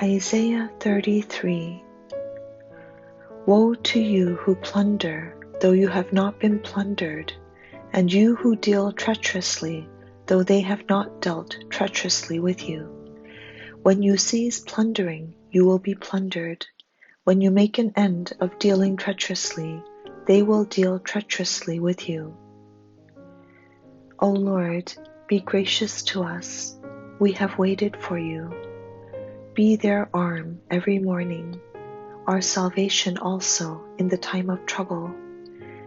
Isaiah 33 Woe to you who plunder, though you have not been plundered, and you who deal treacherously, though they have not dealt treacherously with you. When you cease plundering, you will be plundered. When you make an end of dealing treacherously, they will deal treacherously with you. O Lord, be gracious to us. We have waited for you. Be their arm every morning, our salvation also in the time of trouble.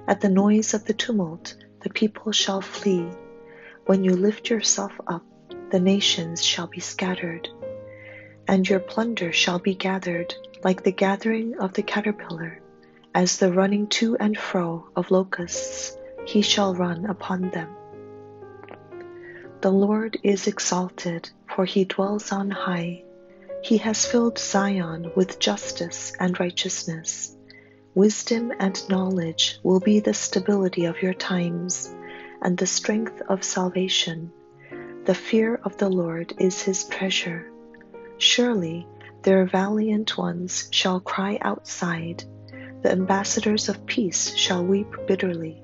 At the noise of the tumult, the people shall flee. When you lift yourself up, the nations shall be scattered, and your plunder shall be gathered like the gathering of the caterpillar, as the running to and fro of locusts, he shall run upon them. The Lord is exalted, for he dwells on high. He has filled Zion with justice and righteousness. Wisdom and knowledge will be the stability of your times and the strength of salvation. The fear of the Lord is his treasure. Surely their valiant ones shall cry outside. The ambassadors of peace shall weep bitterly.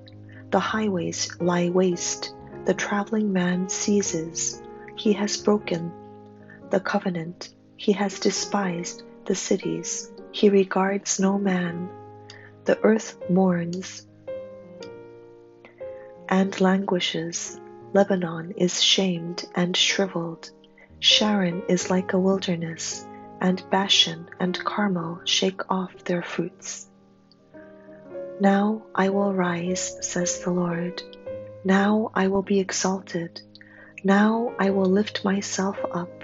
The highways lie waste the traveling man seizes, he has broken the covenant, he has despised the cities, he regards no man. The earth mourns and languishes. Lebanon is shamed and shriveled. Sharon is like a wilderness, and Bashan and Carmel shake off their fruits. Now I will rise, says the Lord now I will be exalted. Now I will lift myself up.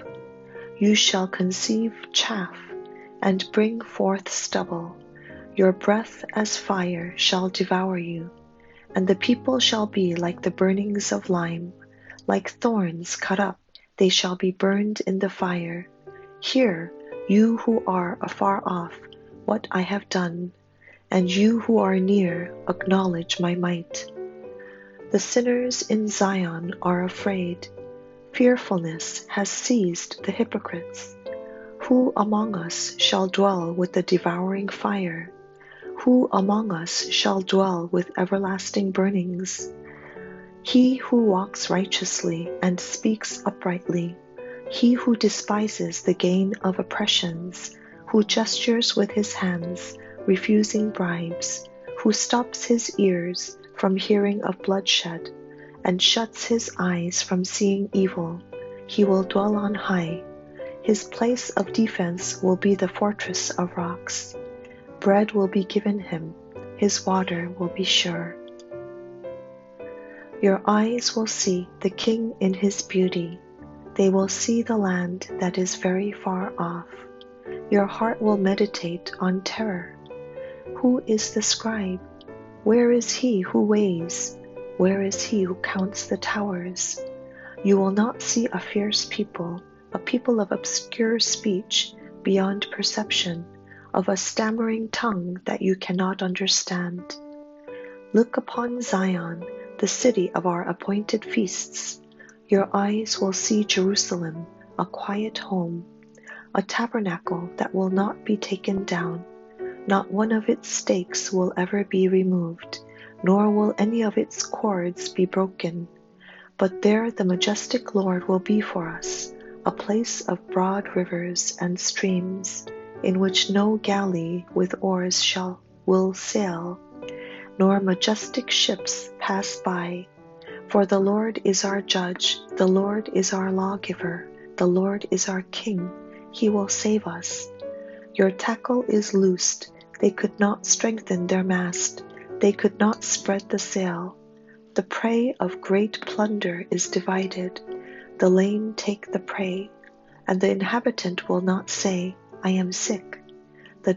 You shall conceive chaff and bring forth stubble. Your breath as fire shall devour you, and the people shall be like the burnings of lime, like thorns cut up, they shall be burned in the fire. Hear, you who are afar off, what I have done, and you who are near, acknowledge my might. The sinners in Zion are afraid. Fearfulness has seized the hypocrites. Who among us shall dwell with the devouring fire? Who among us shall dwell with everlasting burnings? He who walks righteously and speaks uprightly, he who despises the gain of oppressions, who gestures with his hands, refusing bribes, who stops his ears, from hearing of bloodshed, and shuts his eyes from seeing evil. He will dwell on high. His place of defense will be the fortress of rocks. Bread will be given him, his water will be sure. Your eyes will see the king in his beauty. They will see the land that is very far off. Your heart will meditate on terror. Who is the scribe? Where is he who weighs? Where is he who counts the towers? You will not see a fierce people, a people of obscure speech, beyond perception, of a stammering tongue that you cannot understand. Look upon Zion, the city of our appointed feasts. Your eyes will see Jerusalem, a quiet home, a tabernacle that will not be taken down not one of its stakes will ever be removed, nor will any of its cords be broken. But there the majestic Lord will be for us, a place of broad rivers and streams, in which no galley with oars shall will sail, nor majestic ships pass by. For the Lord is our judge, the Lord is our lawgiver, the Lord is our king, he will save us. Your tackle is loosed, they could not strengthen their mast, they could not spread the sail. The prey of great plunder is divided, the lame take the prey, and the inhabitant will not say, I am sick. The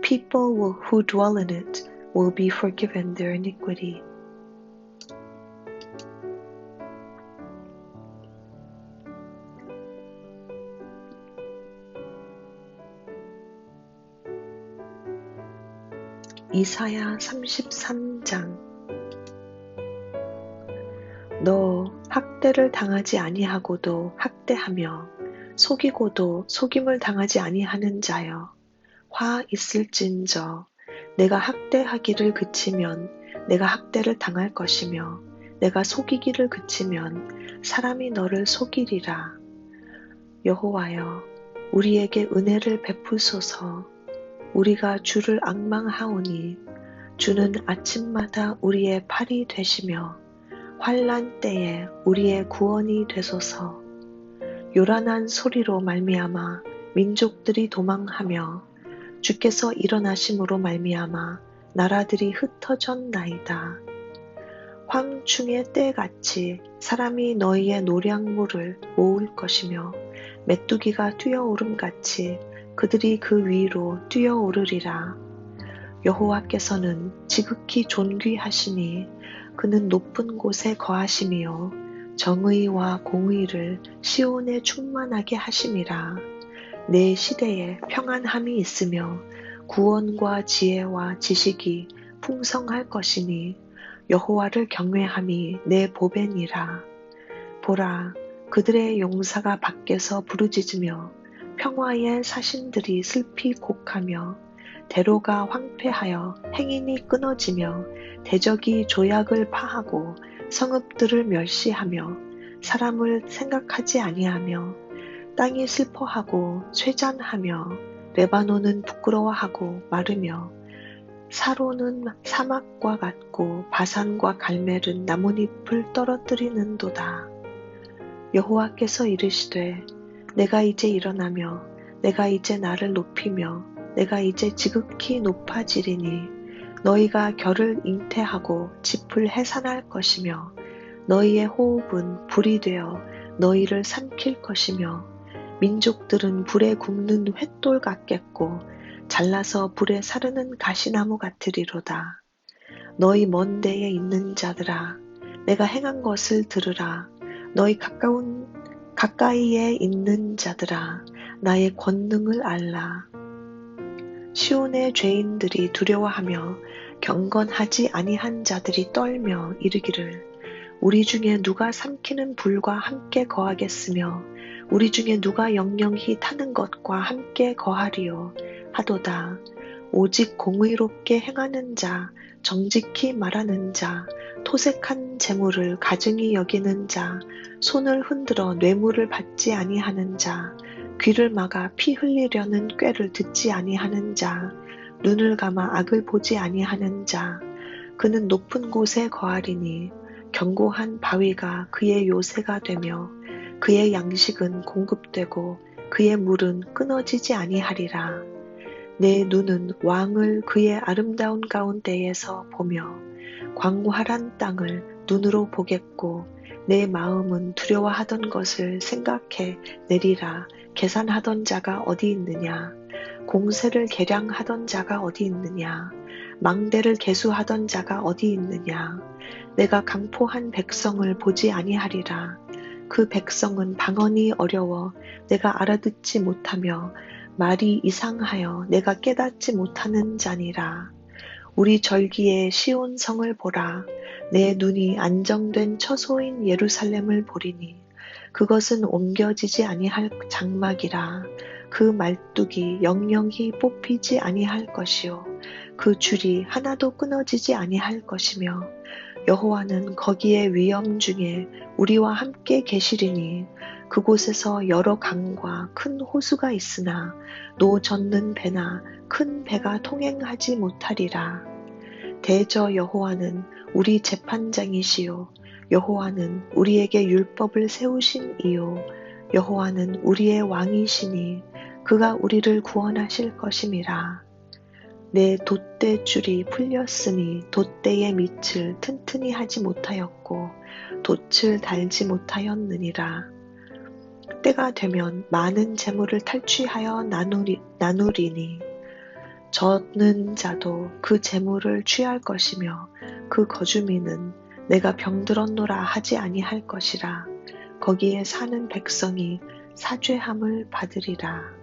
people will, who dwell in it will be forgiven their iniquity. 이사야 33장. 너 학대를 당하지 아니하고도 학대하며 속이고도 속임을 당하지 아니하는 자여 화 있을진저 내가 학대하기를 그치면 내가 학대를 당할 것이며 내가 속이기를 그치면 사람이 너를 속이리라. 여호와여 우리에게 은혜를 베푸소서 우리가 주를 악망하오니 주는 아침마다 우리의 팔이 되시며 환란 때에 우리의 구원이 되소서. 요란한 소리로 말미암아 민족들이 도망하며 주께서 일어나심으로 말미암아 나라들이 흩어졌나이다. 황충의 때같이 사람이 너희의 노량물을 모을 것이며 메뚜기가 뛰어오름같이 그들이 그 위로 뛰어오르리라. 여호와께서는 지극히 존귀하시니 그는 높은 곳에 거하심이요 정의와 공의를 시온에 충만하게 하심이라 내 시대에 평안함이 있으며 구원과 지혜와 지식이 풍성할 것이니 여호와를 경외함이 내 보배니라 보라 그들의 용사가 밖에서 부르짖으며 평화의 사신들이 슬피 곡하며 대로가 황폐하여 행인이 끊어지며 대적이 조약을 파하고 성읍들을 멸시하며 사람을 생각하지 아니하며 땅이 슬퍼하고 쇠잔하며 레바논은 부끄러워하고 마르며 사로는 사막과 같고 바산과 갈멜은 나뭇잎을 떨어뜨리는도다. 여호와께서 이르시되 내가 이제 일어나며 내가 이제 나를 높이며 내가 이제 지극히 높아지리니 너희가 결을 잉태하고 짚을 해산할 것이며 너희의 호흡은 불이 되어 너희를 삼킬 것이며 민족들은 불에 굽는 횃돌 같겠고 잘라서 불에 사르는 가시나무 같으리로다. 너희 먼 데에 있는 자들아 내가 행한 것을 들으라 너희 가까운 가까이에 있는 자들아 나의 권능을 알라. 시온의 죄인들이 두려워하며 경건하지 아니한 자들이 떨며 이르기를 우리 중에 누가 삼키는 불과 함께 거하겠으며 우리 중에 누가 영영히 타는 것과 함께 거하리요? 하도다. 오직 공의롭게 행하는 자 정직히 말하는 자 토색한 재물을 가증히 여기는 자 손을 흔들어 뇌물을 받지 아니하는 자 귀를 막아 피 흘리려는 꾀를 듣지 아니하는 자, 눈을 감아 악을 보지 아니하는 자, 그는 높은 곳에 거하리니 견고한 바위가 그의 요새가 되며 그의 양식은 공급되고 그의 물은 끊어지지 아니하리라. 내 눈은 왕을 그의 아름다운 가운데에서 보며 광활한 땅을 눈으로 보겠고 내 마음은 두려워하던 것을 생각해 내리라 계산하던 자가 어디 있느냐? 공세를 계량하던 자가 어디 있느냐? 망대를 계수하던 자가 어디 있느냐? 내가 강포한 백성을 보지 아니하리라. 그 백성은 방언이 어려워 내가 알아듣지 못하며 말이 이상하여 내가 깨닫지 못하는 자니라. 우리 절기에 시온 성을 보라. 내 눈이 안정된 처소인 예루살렘을 보리니 그것은 옮겨지지 아니할 장막이라 그 말뚝이 영영히 뽑히지 아니할 것이요 그 줄이 하나도 끊어지지 아니할 것이며 여호와는 거기에 위험 중에 우리와 함께 계시리니 그곳에서 여러 강과 큰 호수가 있으나 노 젓는 배나 큰 배가 통행하지 못하리라 대저 여호와는 우리 재판장이시요 여호와는 우리에게 율법을 세우신 이요 여호와는 우리의 왕이시니 그가 우리를 구원하실 것임이라. 내 돛대줄이 풀렸으니 돛대의 밑을 튼튼히 하지 못하였고 돛을 달지 못하였느니라. 때가 되면 많은 재물을 탈취하여 나누리, 나누리니 젖는 자도 그 재물을 취할 것이며 그 거주민은 내가 병들었노라 하지 아니할 것이라 거기에 사는 백성이 사죄함을 받으리라.